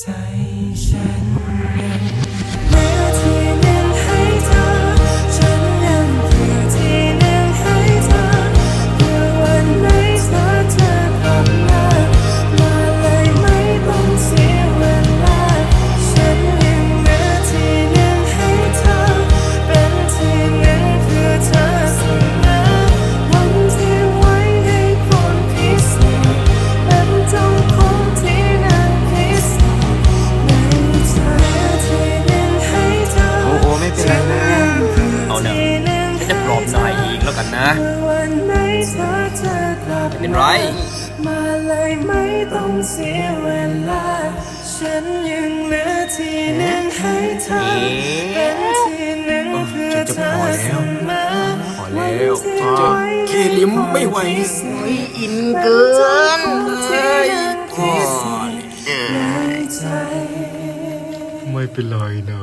ใจฉัน เอาเนอะฉันจะปลอบนายอีกแล้วกันนะวันไหนเธอจะกลับไม่เป็นไรมาเลยไม่ต้องเสียเวลา ฉันยังเหลือที่หนึ่งให้เธอเป็นที่หนึ่งเพื่อเธอเสมอพอแล้ววันที่จะไว้เคลิมไม่ไหวอินเกินเอ้ยที่สุดอ๋อในใจไม่เป็นไรนะ